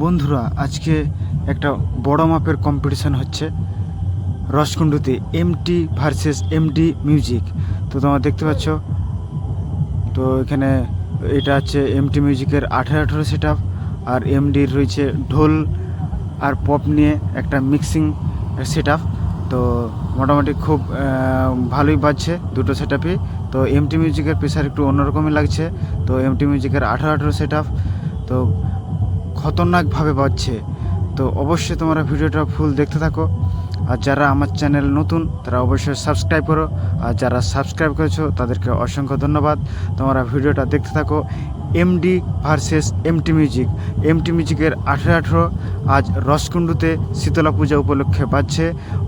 বন্ধুরা, আজকে একটা বড় মাপের কম্পিটিশান হচ্ছে রসকুণ্ডুতে এমটি ভার্সেস এমডি মিউজিক তো তোমরা দেখতে পাচ্ছ, তো এখানে এটা হচ্ছে এমটি মিউজিকের আঠারো আঠারো সেট আর এমডির রয়েছে ঢোল আর পপ নিয়ে একটা মিক্সিং সেট তো মোটামুটি খুব ভালোই বাজছে দুটো সেট তো এমটি মিউজিকের প্রেশার একটু অন্যরকমই লাগছে। তো এমটি মিউজিকের আঠারো আঠারো সেট তো খতরনাকভাবে বাজছে। তো অবশ্যই তোমরা ভিডিওটা ফুল দেখতে থাকো। আর যারা আমার চ্যানেল নতুন, তারা অবশ্যই সাবস্ক্রাইব করো। আর যারা সাবস্ক্রাইব করেছ, তাদেরকে অসংখ্য ধন্যবাদ। তোমরা ভিডিওটা দেখতে থাকো। MD versus MT music MT মিউজিকের আঠেরো আঠেরো আজ রসকুণ্ডুতে শীতলা পূজা উপলক্ষে বাজছে।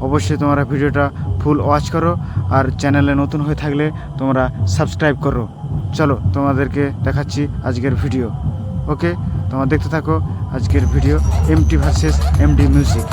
অবশ্যই তোমরা ভিডিওটা ফুল ওয়াচ করো। আর চ্যানেলে নতুন হয়ে থাকলে তোমরা সাবস্ক্রাইব করো। চলো তোমাদেরকে দেখাচ্ছি আজকের ভিডিও। ওকে? তোমরা দেখতে থাকো আজকের video MT versus MD music